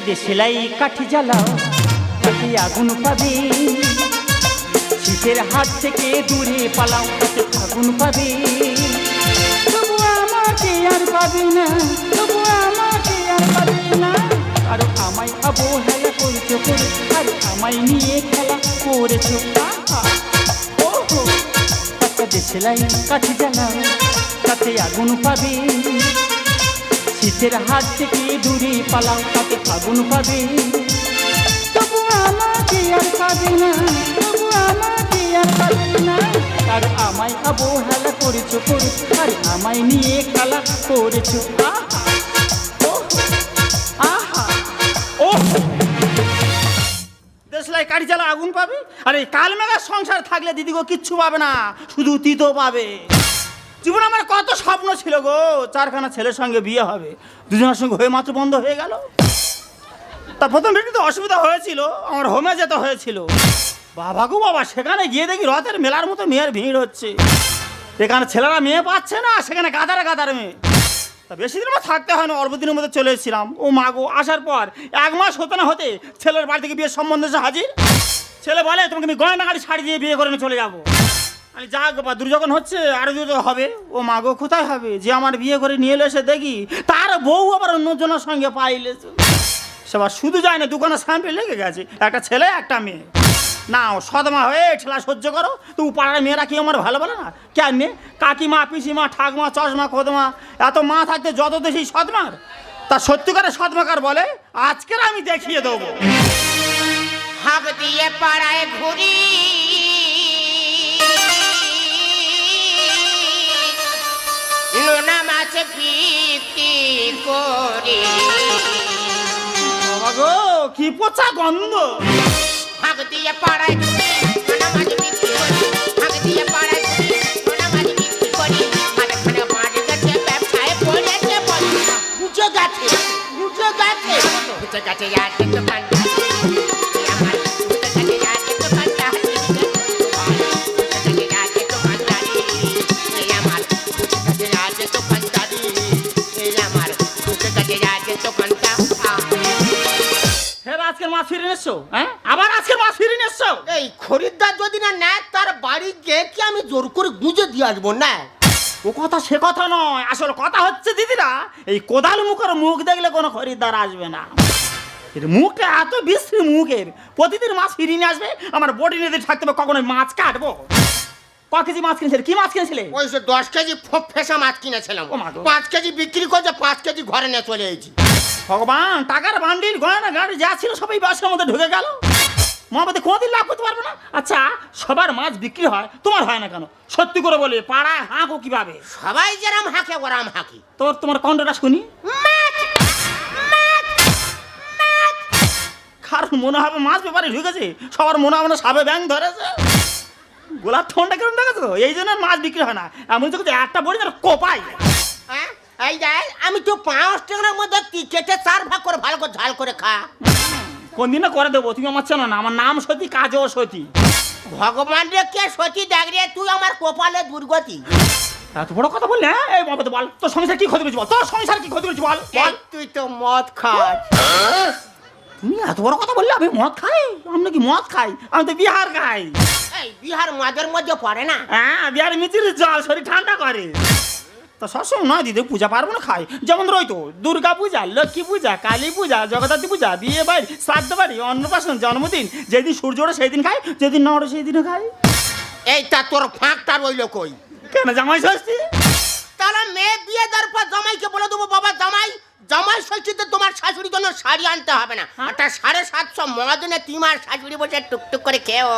দিয়ে সেলাই কাঠি জ্বালাও তাতে আগুন পাবে। শীতের হাত থেকে দূরে পালাও তাতে আগুন পাবে। তবু আমাকে আর পাবে না, তবু আমাকে আর পাবে না। আর আমায় অবহেলা করছ করে আর আমায় নিয়ে খেলা করেছ। দিয়ে সেলাই কাঠি জ্বালাও তাতে আগুন পাবে। শীতের হাত থেকে দূরে পালাও, তাতে আগুন পাবে। তবু আমাকে আর পাবে না, তবু আমাকে আর পাবে না। আর আমায় অবহেলা করেছ করে, আর আমায় নিয়ে খেলা করেছ। আহা জ্বালা আগুন পাবে? আর এই কালমেঘার সংসার থাকলে দিদিগো কিচ্ছু পাবে না, শুধু তিতো পাবে। জীবন আমার কত স্বপ্ন ছিল গো। চারখানা ছেলের সঙ্গে বিয়ে হবে, দুজনের সঙ্গে হয়ে মাত্র বন্ধ হয়ে গেল। তা প্রথম তো অসুবিধা হয়েছিল, আমার হোমে যেতে হয়েছিল। বাবা গো বাবা, সেখানে গিয়ে দেখি রথের মেলার মতো মেয়ের ভিড় হচ্ছে। এখানে ছেলেরা মেয়ে পাচ্ছে না, সেখানে গাদারে গাদারে মেয়ে। তা বেশি দিন আমার থাকতে হয় না অল্প দিনের মধ্যে চলে এসেছিলাম। ও মা গো, আসার পর এক মাস হতে না হতে ছেলের বাড়ি থেকে বিয়ের সম্বন্ধে হাজির। ছেলে বলে, তোমাকে আমি গয়না গাড়ি শাড়ি দিয়ে বিয়ে করে চলে যাব। আমি যা গো বা যখন হচ্ছে, আরও দূর হবে। ও মা গো, কোথায় হবে? যে আমার বিয়ে করে নিয়ে এলো এসে দেখি, তার বউ আবার অন্যজনের সঙ্গে পাইলে। সেবার শুধু যায় না, দোকানে স্যাম্পেল লেগে গেছে। একটা ছেলে, একটা মেয়ে। না, ও সদমা হয়ে ঠেলা সহ্য করো। তো পাড়ার মেয়েরা কি আমার ভালো বলে না? কেমনে? কাকিমা, পিসিমা, ঠাকমা, চশমা, খোদমা, এত মা থাকতে যত দেশি সদমার তা সত্যিকারের সদমাকার বলে, আজকের আমি দেখিয়ে দেবো। হাঁক দিয়ে পাড়ায় ঘুরি নোনা মাছ বিক্রি করি। গো কি পচা গন্ধ। হাঁক দিয়ে পাড়ায় নোনা মাছ বিক্রি করি। হাঁক দিয়ে পাড়ায় নোনা মাছ বিক্রি করি। মাঝখানে মাছ গেছে ব্যবসায় পড়েছে বলছি বুঝে গেছে বুঝে গেছে। বুঝে গেছে যাচ্ছে দোকানটা যদি না নেয় তার বাড়ি গিয়ে কি আমি জোর করে গুঁজে দিয়ে আসব? না ও কথা সে কথা নয় আসলে কথা হচ্ছে দিদিরা এই কোদাল মুখের মুখ দেখলে কোনো খরিদ্দার আসবে না। এর মুখটা এত বিশ্রী মুখের প্রতিদিন মাছ ফিরিয়ে নিয়ে আসবে আমার বডি নিয়ে থাকতে হবে কখনো মাছ কাটবো। ক কেজি মাছ কিনেছিলে? কি মাছ কিনেছিলে? ওই সে দশ কেজি ফেসা মাছ কিনেছিলাম। পাঁচ কেজি বিক্রি করছে পাঁচ কেজি ঘরে নিয়ে চলে এসেছি। ভগবান টাকার বান্ডিল গয়না গাড়ি যা ছিল সবাই বাসের মধ্যে ঢুকে গেল। মহাপতি কোনোদিন লাভ করতে পারবে না? আচ্ছা সবার মাছ বিক্রি হয় তোমার হয় না কেন? সত্যি করে বলে পাড়ায় হাঁকো কীভাবে? সবাই যেরাম হাঁকে ওরাম হাঁকি। তোর তোমার কণ্ঠটা শুনি? কারণ মনে হবে মাছ ব্যাপারে ঢুকেছে সবার মনে হবে না সাবে ব্যাং ধরেছে। গোলাপ ঠোনটা কেমন দেখেছ? এই জন্য মাছ বিক্রি হয় না। এমন তো কিছু একটা বড়ি তার কোপাই হ্যাঁ? এই দেখ আমি তো পাঁচ টাকার মধ্যে কেটে চার ভাগ করে ভালো করে ঝাল করে খা। কোন দিন করে দেবো? তুমি আমার চেনো না। আমার নাম সতী কাজও সতী। ভগবান রে কে সতী দেখ রে তুই আমার কপালে দুর্গতি। এত বড় কথা বললে হ্যাঁ? এই বাবা বল তোর সংসার কি ক্ষতি করেছি বল? তোর সংসার কি ক্ষতি করেছি বল বল। তুই তো মদ খাস। তুমি এত বড় কথা বললে আমি মদ খাই? আমি কি মদ খাই? আমি তো বিহার খাই। এই বিহার মদের মধ্যে পড়ে না? হ্যাঁ বিহার মিচির জল শরীর ঠান্ডা করে। তো সবসময় নয় দিদি পূজা পার্বণ খাই যেমন রই তো দুর্গা পূজা লক্ষ্মী পূজা কালী পূজা জগদ্ধাত্রী পূজা বিয়ে বাড়ি শ্রাদ্ধ বাড়ি অন্নপ্রাশন জন্মদিন। যেদিন সূর্য ওঠে সেই দিন খাই যেদিন না ওঠে সেই দিনও খাই এই তা তোর ফাঁকটা রইল কই? কেন জামাই ষষ্ঠী? তাহলে মেয়ে বিয়ে দেওয়ার পর জামাইকে বলে দেবো বাবা জামাই জামাই ষষ্ঠীতে তোমার শাশুড়ির জন্য শাড়ি আনতে হবে না। একটা সাড়ে সাতশো মহাজনে তিমার শাশুড়ি বসে টুকটুক করে খেও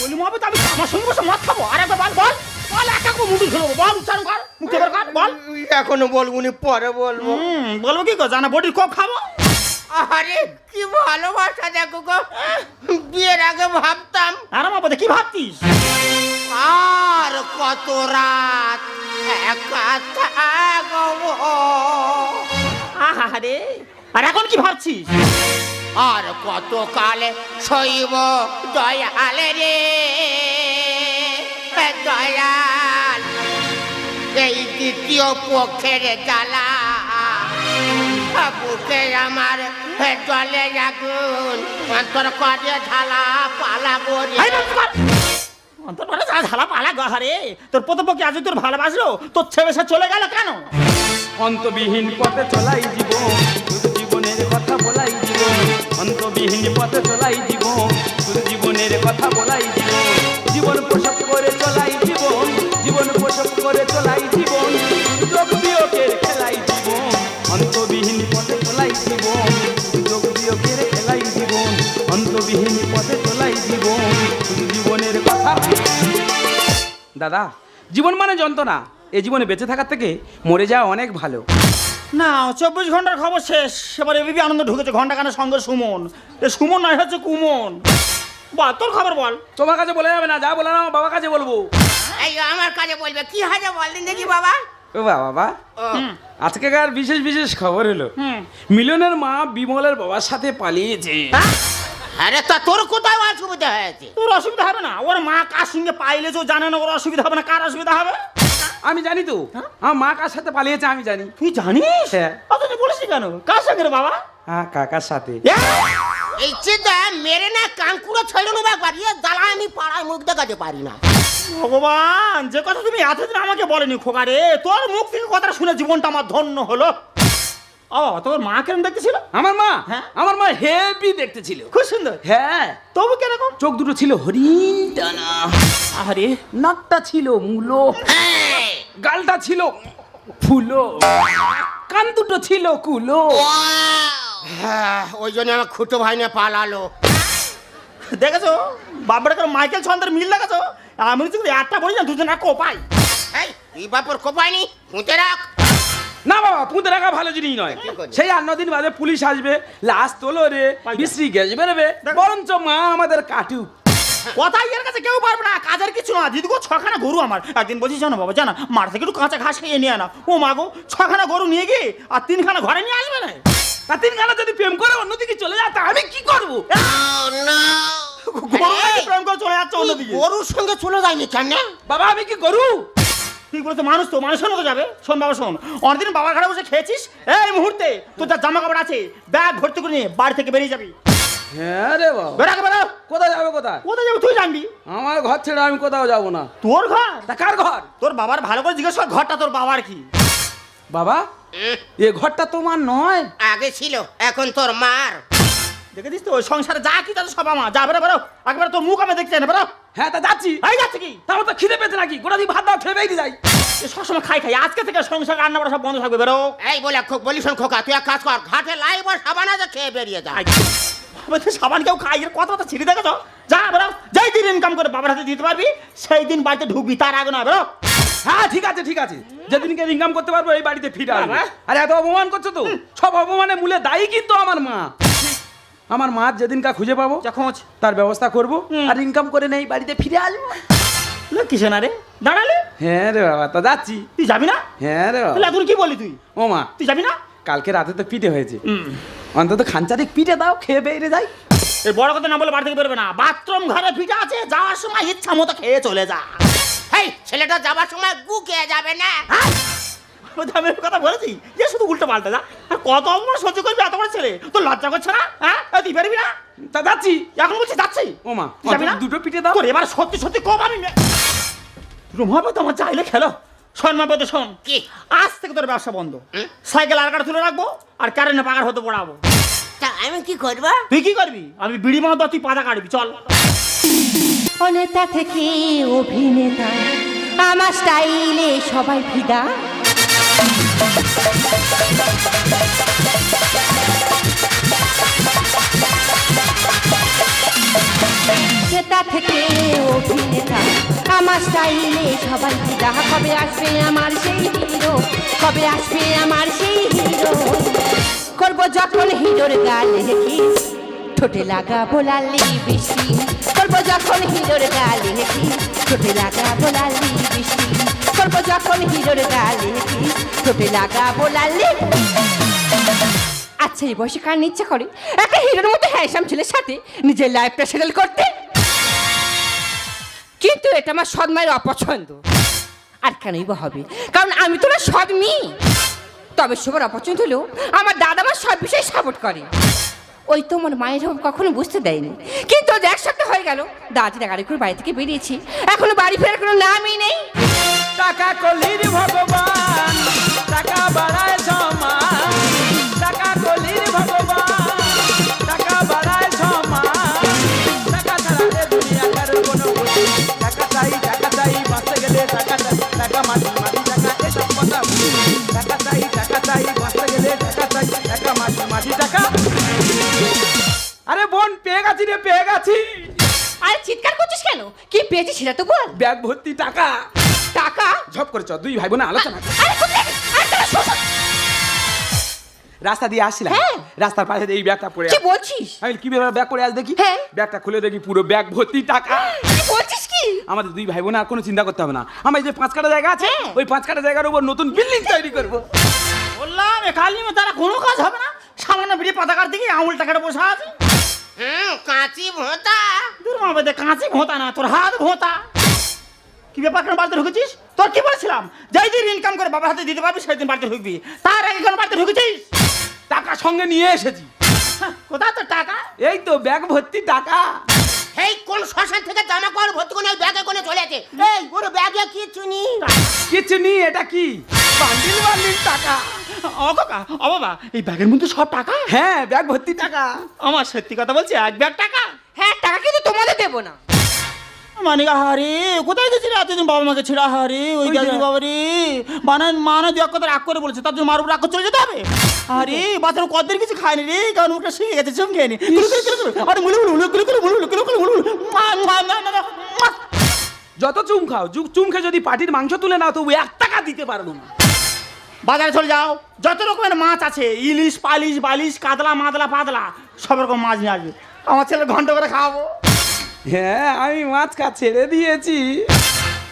বলি মহাবত আমি আমার সঙ্গে বসে মদ খাব। আর একবার বল। বল বল একা করে বল উচ্চারণ কর। মুখে বের কর বল। এখনও বলবুনি পরে বলব। হুম বলব কি গো? জানা বডির কোপ খাব? আরে কি ভালোবাসা দেখো গো। বিয়ের আগে ভাবতাম। আর মহাবত কি ভাবতিস? আর কত রাত একা থাকব। আহা রে আর এখন কি ভাবছিস? আর কত কালে শৈব দয়ালে রে। এই দ্বিতীয় পক্ষের জ্বালা। বুকে আমার হে জলে আগুন অন্তর করে ঝালা পালা কর। অন্তর করে ঝালা পালা গহারে। তোর প্রতিপক্ষে আজ তোর ভালোবাসলো তোর ছেড়ে সে চলে গেল কেন? অন্তবিহীন পথে চলাই জীবন জীবনের কথা বলাই জীবন। অন্তবিহীন পথে চলাই জীবন শুধু জীবনের কথা বলাই জীবন। জীবন প্রসব করে চলাই জীবন জীবন প্রসব করে জীবন জীবনের কথা। দাদা জীবন মানে যন্ত্রণা। এই জীবনে বেঁচে থাকার থেকে মরে যাওয়া অনেক ভালো। না চব্বিশ ঘণ্টার খবর শেষ। এবার এবিপি আনন্দ ঢুকেছে ঘণ্টা কানের সঙ্গে সুমন। এ সুমন নয় হচ্ছে কুমন। বা তোর খবর বল। তোমার কাছে বলে যাবে না যা বলে না আমার বাবার কাছে বলব। এই আমার কাছে বলবে কি হাজে বলদিন দেখি বাবা। ও বাবা বাবা। আজকেকার বিশেষ বিশেষ খবর হলো? মিলনের মা বিমলের বাবার সাথে পালিয়েছে। আরে তা তোর কোথায় অসুবিধা হয়েছে? তোর অসুবিধা হবে না। ওর মা কার সঙ্গে পাইলে তো জানে না ওর অসুবিধা হবে না কার অসুবিধা হবে? আমি জানি তো। আমার মা কার সাথে পালিয়েছে আমি জানি। তুই জানিস? হ্যাঁ। অথচ বলিস কেন? কার সঙ্গে রে বাবা? হ্যাঁ কাকার সাথে। এই চিন্তা মেরে না কানকুড়ো ছেড়ে নেব একবার। ইয়ে জ্বালা আমি পাড়ায় মুখ দেখাতে পারি না। ভগবান যে কথা তুমি এতদিন আমাকে বলেনি খোকারে তোর মুখ থেকে কথাটা শুনে জীবনটা আমার ধন্য হলো। ও তোর মা কেন দেখতেছিল? আমার মা? হ্যাঁ? আমার মা হেভি দেখতে ছিল খুব সুন্দর। হ্যাঁ। তবু কীরকম? চোখ দুটো ছিল হরিণ টানা আরে নাকটা ছিল মূলো। হ্যাঁ। গালটা ছিল ফুলো। কান দুটো ছিল কুলো। হ্যাঁ ওই জন্য আমার খুঁটো ভাই না পালালো। দেখেছ? বাবার করে মাইকেল ছন্দের মিল দেখেছ? আমি যদি একটা বলি না দুজন এক কোপাই। এই বাপর কোপায়নি পুঁতে রাখ। না বাবা পুঁতে রাখা ভালো জিনিস নয়। সেই আট দিন বাদে পুলিশ আসবে লাশ তোলো রে। বিশ্রী গ্যাস বেরোবে। বরঞ্চ মা আমাদের কাটুক। কথা এর কাছে কেউ পারবে না কাজের কিছু না। দিদি গো ছখানা গরু আমার। একদিন বলছি জানো বাবা জানা মাঠ থেকে একটু কাঁচা ঘাস খেয়ে নিয়ে আনা। ও মা গো ছখানা গরু নিয়ে গিয়ে আর তিনখানা ঘরে নিয়ে আসবে না? তা তিনখানা যদি প্রেম করে অন্যদিকে চলে যায় তা আমি কি করব? গরু প্রেম করে চলে যাচ্ছে অন্যদিকে। গরুর সঙ্গে চলে যায়নি কেন? বাবা আমি কি করু তুই বলতো মানুষ তো মানুষের মতো যাবে। শোন বাবা শোন। অনেকদিন বাবার ঘরে বসে খেয়েছিস? এই মুহূর্তে তোর যা জামা কাপড় আছে ব্যাগ ভর্তি করে নিয়ে বাড়ি থেকে বেরিয়ে যাবি। হ্যাঁ রে বাবা। কোথায় যাবে কোথায়? কোথায় যাবি? তুই জানবি। আমার ঘর ছেড়ে আমি কোথাও যাব না। তোর ঘর? তা কার ঘর? তোর বাবার ভালো করে জিজ্ঞেস কর ঘরটা তোর বাবার কি? বাবা এ ঘরটা তোমার নয়? আগে ছিল এখন তোর মার। দেখেছিস তো? ওই সংসারে যা কি তাদের সব আমার। যা বেরো বেরো। একবার তোর মুখ আমি দেখতে না বেরো। হ্যাঁ তা যাচ্ছি। এই যাচ্ছে কি? তা আমার তো খিদে পেয়েছে নাকি? গোটা দিয়ে ভাত দাও খেয়ে বেরিয়ে যাই। সবসময় খাই খাই। আজকে থেকে সংসার রান্না বাড়া সব বন্ধ থাকবে বেরো। এই বলে খো- বলিস শোন খোকা তুই এক কাজ কর ঘাটে লাইব আর সাবান আছে খেয়ে বেরিয়ে যা। সাবান কেউ খাই এর কথা তো ছিঁড়ে দেখেছ? যা বেরো। যেই দিন ইনকাম করে বাবার হাতে দিতে পারবি সেই দিন বাড়িতে ঢুকবি তার আগে না বেরো। হ্যাঁ ঠিক আছে ঠিক আছে। যেদিনকে ইনকাম করতে পারব এই বাড়িতে ফিরে আসব। আরে এত অপমান করছ তো? সব অপমানে মূলে দায়ী কিন্তু আমার মা। আমার মা যেদিনকা খুঁজে পাবো যা খোঁজ। তার ব্যবস্থা করব আর ইনকাম করে নেই বাড়িতে ফিরে আসব। কিসে না রে। দাঁড়ালে? হ্যাঁ রে বাবা তা যাচ্ছি। তুই যাবি না? হ্যাঁ রে বাবা। এখন কি বলি তুই? ও মা। তুই যাবি না? কালকে রাতে তো পিঠে হয়েছে। অন্তত খানচারিক পিঠে দাও খেয়ে বেরিয়ে যাই। এর বড় কথা না বলে বাড়ি থেকে বেরোবে না। বাথরুম ঘরে পিঠা আছে যাওয়ার সময় ইচ্ছা মতো খেয়ে চলে যা। হেই ছেলেটা যাবার সময় গু খেয়ে যাবে না। আমি আমি কথা বলেছি। যে শুধু উল্টো পাল্টা যা। কত অপমান সহ্য করবি এত বড় ছেলে? তোর লজ্জা করছে না? হ্যাঁ? তুই বেরবি না? তা যাচ্ছি। এখন বলছি যাচ্ছি। ও মা তুই যাবি না? দুটো পিঠে দাও? তোর এবার সত্যি সত্যি কম আমি রুমাবে তোমার চাইলে খেলো। বেদে শোন। কি? আজ থেকে তোর ব্যবসা বন্ধ। সাইকেল আর কাটা তুলে রাখব আর কারেন্টে পাকার হতে পড়াবো। তা আমি কি করব? তুই কি করবি? আমি বিড়ি মাও তুই পাতা কাটবি চল। অনেতা থেকে অভিনেতা আমার স্টাইলে সবাই ফিদা নেতা থেকে অভিনেতা আমার স্টাইলে সবাই ফিদা কবে আসবে আমার সেই হিরো, কবে আসবে আমার সেই হিরো? করব যখন হিরোর গালে কিস ঠোঁটে লাগাবো লালি বৃষ্টি। করব যখন হিরোর গালে কিস ঠোঁটে লাগাবো লালি বৃষ্টি। করব যখন হিরোর গালে কিস ঠোঁটে লাগাবো লালি আচ্ছা এই বয়সে কার ইচ্ছে করে? একটা হিরোর মতো হ্যান্ডসাম ছেলের সাথে নিজের লাইফটা সেটেল করতে। কিন্তু এটা আমার সৎ মায়ের অপছন্দ। আর কেনই বা হবে? কারণ আমি তো না সৎ মেয়ে। তবে সবার অপছন্দ হলেও আমার দাদা আমার সব বিষয়ে সাপোর্ট করে। ওই তোমার মায়ের হোক কখনো বুঝতে দেয়নি। কিন্তু এক সপ্তাহ হয়ে গেল দাদিরা গাড়ি করে বাড়ি থেকে বেরিয়েছি। এখনও বাড়ি ফেরার কোনো নামই নেই। টাকা কলির ভগবান, টাকা বাড়ায় গেছি রে পেয়ে গেছি আরে চিৎকার করছিস কেন কি পেয়েছিস সেটা তো বল ব্যাগ ভর্তি টাকা টাকা ঝপ করে চ দুই ভাই বোনে আলোচনা কর। আরে কোথায়? আরে দাঁড়া, শোন, শোন। রাস্তা দিয়ে আসছিলাম হ্যাঁ। রাস্তার পাশে এই ব্যাগটা পড়ে কি আছে। বলছিস আমি কি ব্যাপার ব্যাগ পড়ে আস দেখি হ্যাঁ। ব্যাগটা খুলে দেখি পুরো ব্যাগ ভর্তি টাকা কি বলছিস কি আমাদের দুই ভাই বোন আর কোনো চিন্তা করতে হবে না আমার এই যে পাঁচ কাটা জায়গা আছে হ্যাঁ। ওই পাঁচ কাটা জায়গার উপর নতুন বিল্ডিং তৈরি করব বললাম এ কাল নিমে তারা কোনো কাজ হবে না সামান্য বিড়ি পাতাকার দিকে আঙুল টাকাটা বসে আছে হুম কাঁচি ভোঁতা। দূর কাঁচি ভোঁতা না তোর হাত ভোঁতা। কি ব্যাপার কেন বাড়িতে ঢুকেছিস? তোর কি বলেছিলাম? যেই দিন ইনকাম করে বাবার হাতে দিতে পারবি সেই দিন বাড়িতে ঢুকবি। তার আগে কেন বাড়িতে ঢুকেছিস? টাকা সঙ্গে নিয়ে এসেছি। হ্যাঁ, কোথায় তোর টাকা? এই তো ব্যাগ ভর্তি টাকা। এই কোন শ্মশান থেকে জামা কাপড় ভর্তি করে ব্যাগে করে চলে আছে এই পুরো ব্যাগে কিছু নেই। কিছু নি এটা কি? বান্ডিল বান্ডিল টাকা। বাবা এই ব্যাগের মধ্যে সব টাকা? হ্যাঁ ব্যাগ ভর্তি টাকা। আমার সত্যি কথা বলছি এক ব্যাগ টাকা? হ্যাঁ টাকা কিন্তু তোমাদের দেবো না। মানে হারে কোথায় গেছিলি এতদিন বাবা মাকে ছেড়ে? হারে ওই গেছিলি বাবা রে মানে মানে দু এক কথা রাগ করে বলেছে তার জন্য মার উপর রাগ করে চলে যেতে হবে? আরে বাচ্চারা কতদিন কিছু খায়নি রে কারণ মুখটা শিখে গেছে চমকে নি আরে মুলু মুলু মুলু মুলু মুলু মুলু মুলু মুলু মা মা মা মা মা যত চুম খাও চুম খেয়ে যদি পাটির মাংস তুলে নাও তবু এক টাকা দিতে পারব না। বাজারে চলে যাও। যত রকমের মাছ আছে ইলিশ পালিশ বালিশ কাতলা মাদলা পাতলা সব রকম মাছ নিয়ে আসবে। আমার ছেলে ঘণ্টা করে খাওয়াবো। হ্যাঁ আমি মাছ কা ছেড়ে দিয়েছি।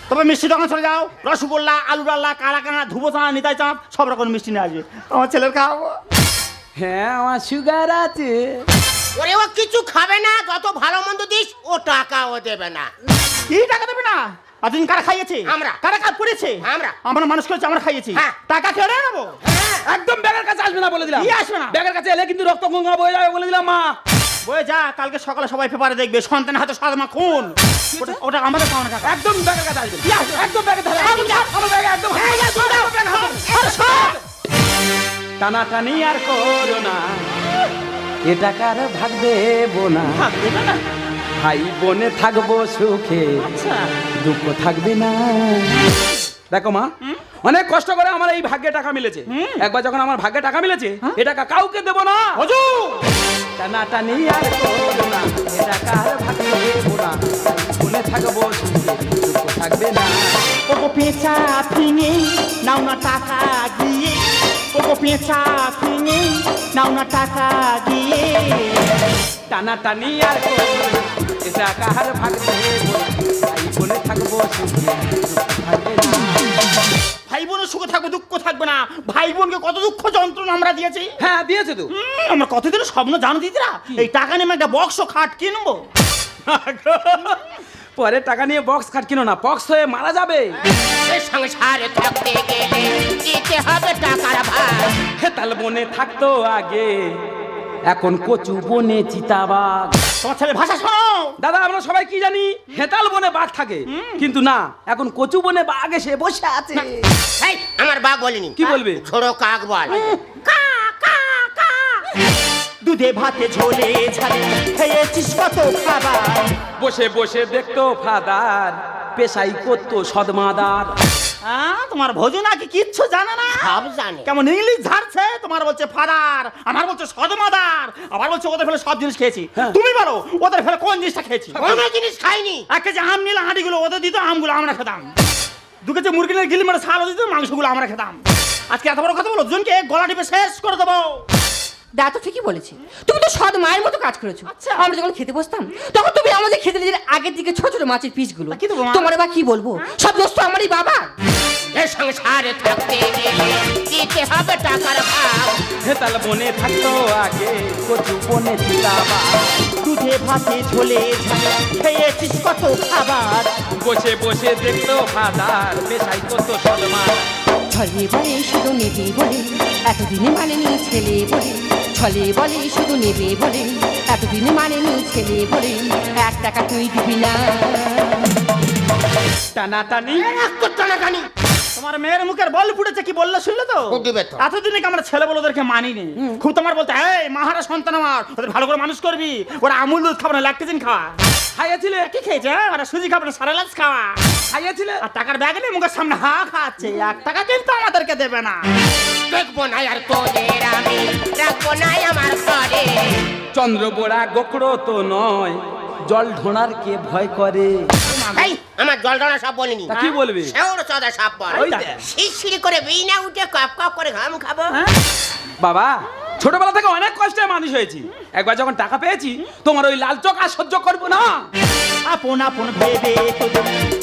তবে মিষ্টি দোকান চলে যাও। রসগোল্লা আলু ডাল্লা কালাকানা ধুবো চানা নিতাই চাঁদ সব রকম মিষ্টি নিয়ে আসবে। আমার ছেলের খাওয়াবো। হ্যাঁ আমার সুগার আছে। ওরে ও কিছু খাবে না যত ভালো মন্দ দিস ও টাকাও দেবে না। কি টাকা দেবে না? এতদিন কারা খাইয়েছে? আমরা। কারা কাজ করেছে? আমরা। আমরা মানুষ করেছি আমরা খাইয়েছি। হ্যাঁ। টাকা কেড়ে নেব? একদম ব্যাগের কাছে আসবে না বলে দিলাম। আসবে না? ব্যাগের কাছে এলে কিন্তু রক্ত গঙ্গা বয়ে যাবে বলে দিলাম মা। বয়ে যা কালকে সকালে সবাই পেপারে দেখবে সন্তানের হাতে সাদমা খুন ওটা- ওটা আমাদের পাওনা টাকা। একদম ব্যাগের কাছে আসবে? একদম ব্যাগের ধারে আমার ব্যাগে একদম। টানা টানি আর করো না। এ টাকার ভাগ দেবো না? ভাই বোনে থাকব সুখে। আচ্ছা। দুঃখ থাকবে না। দেখো মা অনেক কষ্ট করে আমার এই ভাগ্যে টাকা মিলেছে। একবার যখন আমার ভাগ্যে টাকা মিলেছে এ টাকা কাউকে দেবো না। হজু টানা টানি আর করো না। এ টাকা আর ভাগ দেবো না। মনে থাকব সুখে দুঃখ থাকবে না। ওগো পেঁচা ফিঙে নাও না টাকা গিয়ে ওগো পেঁচা ফিঙে নাও না টাকা গিয়ে টানা টানি আর করো না এ টাকা আর ভাগ ভাই মনে থাকব ভাই বোনের সুখে থাকবে দুঃখ থাকবে না। ভাই বোনকে কত দুঃখ যন্ত্রণা আমরা দিয়েছি। হ্যাঁ দিয়েছে তো। আমরা কতদিন স্বপ্ন জানো দিদিরা? এই টাকা নিয়ে একটা বক্স খাট কিনবো। পরে টাকা নিয়ে বক্স খাট কিনো না বক্স হয়ে মারা যাবে। সংসারে থাকতে গেলে দিতে হবে টাকার ভাগ হেতাল বনে থাকতো আগে এখন কচু বনে চিতাবাঘ। তোমার ছেলে ভাষা শোনো। দাদা আমরা সবাই কি জানি? হেতাল বনে বাঘ থাকে। কিন্তু না এখন কচু বনে বাঘ এসে বসে আছে। এই আমার বাঘ বলিনি। কি বলবে? ছোড়ো কাক বল। দুধে ভাতে ঝোলে ঝালে খেয়েছিস কত খাবার। বসে বসে দেখতো ফাদার পেশাই করতো সদমাদার। হ্যাঁ তোমার ভোজন নাকি কিচ্ছু জানে না? সব জানে। কেমন ইংলিশ ঝাড়ছে? তোমার বলছে ফাদার আমার বলছে সদমাদার আবার বলছে ওদের ফেলে সব জিনিস খেয়েছি। হ্যাঁ। তুমি বলো ওদের ফেলে কোন জিনিসটা খেয়েছি? কোন জিনিস খাইনি। এক যে আম নিলে হাঁড়িগুলো ওদের দিত আমগুলো আমরা খেতাম। দু কেজি মুরগি নিলে গিলি মেরে ছাড়ও দিত মাংসগুলো আমরা খেতাম। আজকে এত বড় কথা বলো জনকে গলা টিপে শেষ করে দেবো। দা তো ঠিকই বলেছে। তুমি তো সৎ মায়ের মতো কাজ করেছ। আচ্ছা। আমরা যখন খেতে বসতাম তখন তুমি আমাদের খেতে দিলে আগের দিকে ছোট ছোট মাছের পিসগুলো? তোমার বা কি বলব? সব দোষ তো আমারই বাবা। এই সংসারে থাকতে দিতে হবে টাকার ভাগ। হেতাল বনে থাকতো আগে কচু বনে চিতাবাঘ দুধে ভাতে ঝোলে ঝালে খেয়েছিস কত খাবার। বসে বসে দেখতো ফাদার পেশাই করতো সদমাদার ছড়িয়ে বলে শুধু নেবে বলে এতদিনে মানেনি ছেলে বলে। ছলে বলে শুধু নেবে বলে। এতদিন মানেনি ছেলে বলে এক টাকা তুই দিবি না। টানাটানি। তোমার মেয়ের মুখের বল ফুটেছে কি বললে শুনলে তো? এতদিনে কি আমরা ছেলে বলে ওদেরকে মানিনি খুব তোমার বলতে এই মাহারা সন্তান আমার ওদের ভালো করে মানুষ করবি ওরা আমুল দুধ খাবে না ল্যাকটিজিন খাওয়া খাইয়েছিলে? কি খেয়েছে হ্যাঁ? ওরা সুজি খাবে না সারালাস খাওয়া। খাইয়েছিলে? আর টাকার ব্যাগ নিয়ে মুখের সামনে হা খাচ্ছে। এক টাকা কিন্তু আমাদেরকে দেবে না। দেখব না আর তোদের আমি রাখব না আমার ঘরে। চন্দ্রবোড়া গোকড়ো তো নয় জল ঢোনার কে ভয় করে? এই আমার জল ঢালা সব বলিনি। তা কি বলবি? শেওড় সাদা সাপ বল। শিরশিরি করে বিনা উঠে কপ কপ করে ঘাম খাব। বাবা ছোটবেলা থেকে অনেক কষ্টে মানুষ হয়েছি। একবার যখন টাকা পেয়েছি তোমার ওই লাল চোখ আর সহ্য করব না। আপন আপন ভেবে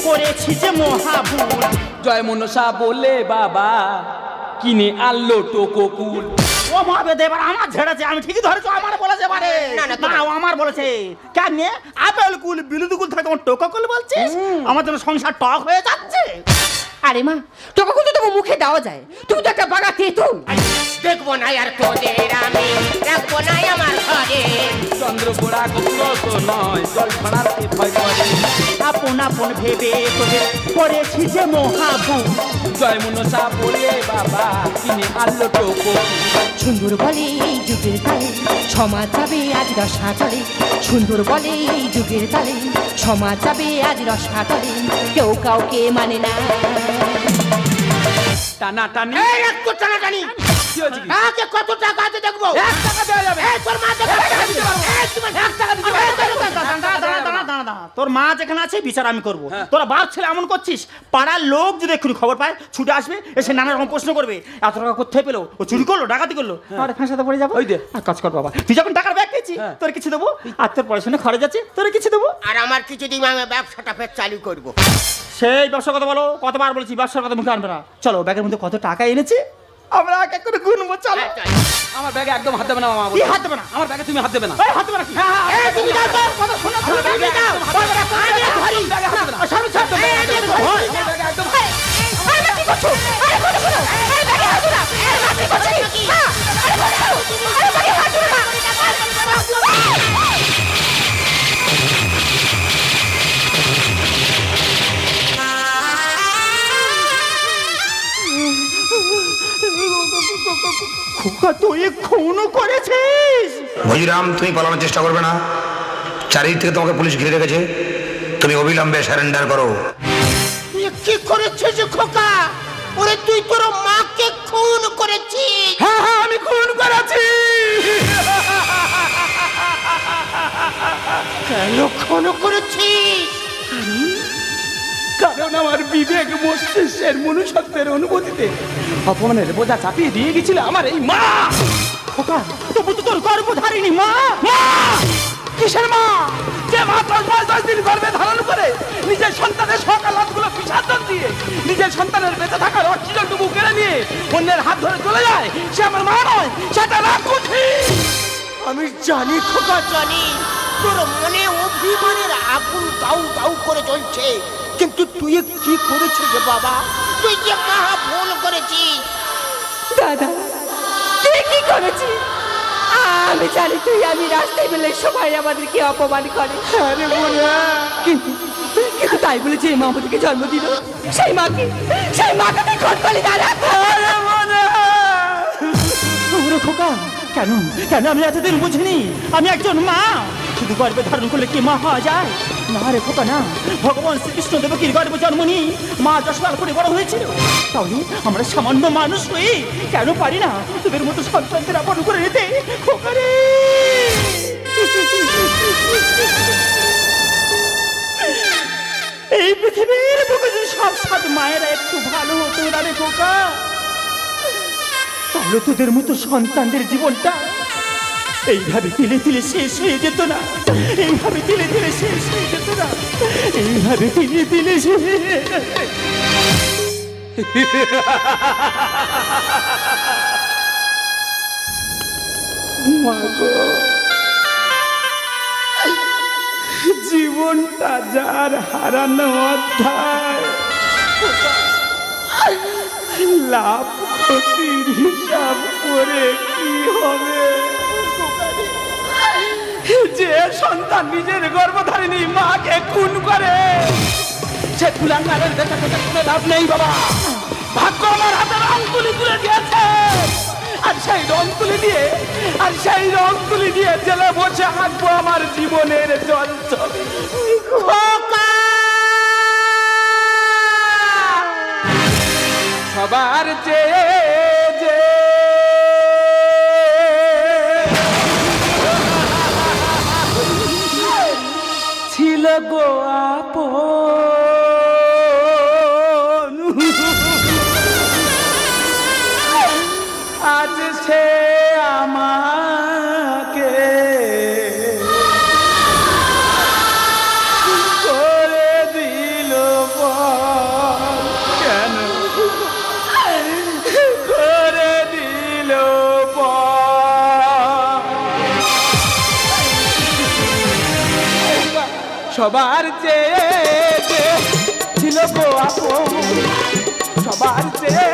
করেছি যে মহাভুল। জয় মনসা বলে বাবা কিনে আনলো টোকোকুল ও মহাবেদ এবার আমার ঝেড়েছে। আমি ঠিকই ধরেছো আমার বলেছে এবারে না, না, ও আমার বলেছে। কেন আপেল কুল বিলুদু কুল থাকে টোকা কুল বলছিস? আমার জন্য সংসার টক হয়ে যাচ্ছে। আরে মা তোকে কিন্তু তোমার মুখে দেওয়া যায়। তুমি তো একটা বাগা তেঁতুল। দেখব না আর তোদের আমি রাখব না আমার ঘরে। চন্দ্রবোড়া গোকড়ো তো নয় জল ঢোনার কে ভয় করে আপন আপন ভেবে তোদের করেছি যে মহাভুল জয় মনসা বলে বাবা কিনে আনলো টোকোকুল সুন্দর বলে এই যুগের তালে সমাজ যাবে আজ রসা তলে। সুন্দর বলে এই যুগের তালে সমাজ যাবে আজ রসা তলে। কেউ কাউকে মানে না। টানা টানি এই একটু টানাটানি? কাকে কত টাকা আছে দেখব? এক টাকা দেওয়া যাবে। এই তোর মা দেখো এক টাকা দিতে। তোর যেখানে আছে বিচার আমি করব। তোরা বাপ ছেলে এমন করছিস পাড়ার লোক যদি একটু খবর পায় ছুটে আসবে এসে নানা রকম প্রশ্ন করবে। এত টাকা কোথায় পেল? ও চুরি করল ডাকাতি করল? আরে ফাঁসাতে পড়ে যাব। ওই দে। আর কাজ কর বাবা। তুই যখন টাকার ব্যাগ পেয়েছি হ্যাঁ। তোর কিছু দেবো? আর তোর পড়াশোনা খরচ আছে তোর কিছু দেবো? আর আমার কিছু দিন আমি ব্যবসাটা ফের চালু করব। সেই ব্যবসার কথা বলো কতবার বলেছি ব্যবসার কথা মুখে আনবে না। চলো ব্যাগের মধ্যে কত টাকা এনেছি আমরা এক এক করে গুনবো চলো আমার ব্যাগে একদম হাত দেবে না মামা কি হাত দেবে না আমার ব্যাগে তুমি হাত দেবে না হাত দেবে না কি? এই তুমি যাও তো, কথা শোনো, তুমি ব্যাগে যাও। আমি ধরি। ব্যাগে হাত দেবে না সরু ছাড় তো, এই, আমি ধরি। আমার ব্যাগে একদম খোকা তুই খুনও করেছিস? ভজিরাম তুমি পালানোর চেষ্টা করবে না। চারিদিক থেকে তোমাকে পুলিশ ঘিরে রেখেছে। তুমি অবিলম্বে স্যারেন্ডার করো। তুই কি করেছিস খোকা? ওরে তুই তোর মাকে খুন করেছিস। হ্যাঁ হ্যাঁ আমি খুন করেছি। কেন খুন করেছিস? কারণ আমার বিবেক মস্তিষ্কের মনুষ্যত্বের অনুভূতিতে অপমানের বোঝা চাপিয়ে দিয়ে গেছিল আমার এই মা! খোকা তবু তো তোর গর্ভধারিণী মা! মা! কিসের মা? যে মা দশ মাস দশ দিন গর্ভে ধারণ করে নিজের সন্তানের সকাল হাতগুলো বিসর্জন দিয়ে নিজের সন্তানের বেঁচে থাকার অক্সিজেনটুকু কেড়ে নিয়ে অন্যের হাত ধরে চলে যায় সে আমার মা নয় সেটা রাখুছি আমি জানি খোকা জানি। তোর মনে অভিমানের আগুন দাউ দাউ করে জ্বলছে। কিন্তু তুই কি করেছিস রে বাবা? তুই যে মহা ভুল করেছিস? দাদা তুই কি করেছিস? আমি জানি তুই আমি রাস্তায় বেলে সবাই আমাদেরকে অপমান করে। আরে বোনা। কিন্তু কিন্তু তাই বলে যে মা আমাদেরকে জন্ম দিল। সেই মাকে সেই মাকে তুই খোঁজ পালি দাদা। আরে বোনা। ওরে খোকা কেন? কেন আমি এতদিন বুঝিনি? আমি একজন মা। শুধু গর্ভে ধারণ করলে কি মা হওয়া যায়? না রে খোকা, না। ভগবান শ্রীকৃষ্ণ দেবকীর গর্ভে জন্ম নিয়ে মা যশোদার করে বড় হয়েছিল। তাহলে আমরা সামান্য মানুষ হয়ে কেন পারি না তোদের মতো সন্তানদের আপন করে নিতে? খোকা রে! এই পৃথিবীর বুকে যদি সব সাত মায়েরা একটু ভালো হতো না রে খোকা? তাহলে তোদের মতো সন্তানদের জীবনটা এইভাবে তিলে তিলে শেষ হয়ে যেত না। এইভাবে তিলে তিলে শেষ হয়ে যেত না। এইভাবে তিলে তিলে জীবনটা যার হারানো অধ্যায়, লাভ ক্ষতির হিসাব করে কি হবে? যে সন্তান, নিজের গর্ভধারিণী মাকে খুন করে। সে কুলাঙ্গারের দেখা কথা শুনে লাভ নেই, বাবা। ভাগ্য আমার হাতে রং তুলি তুলে দিয়েছে। আর সেই রং তুলি দিয়ে, আর সেই রং তুলি দিয়ে জেলে বসে হাঁকবো আমার জীবনের জল সবার চেয়ে সে আমাকে করে দিল। কেন করে দিল। সবার চেয়ে ছিল গো আপন সবার চেয়ে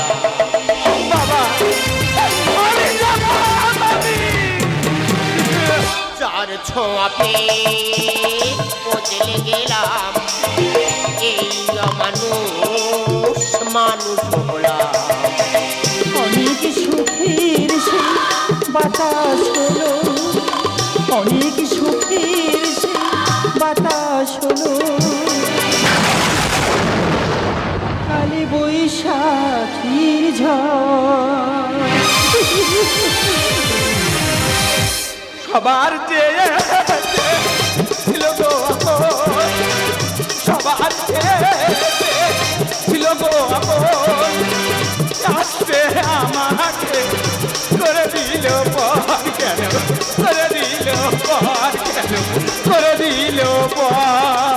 ছোঁয়াতে বদলে গেলাম, এই অমানুষ মানুষ হলাম অনেক সুখের সেই বাতাস হলো, অনেক সুখের সেই বাতাস হলো। কালী বৈশাখীর ঝড় সবার চেয়ে ছিল গো সবার চেয়ে ছিল গো আসতে আমাকে করে দিল পর কেন? করে দিল পর কেন? করে দিল পর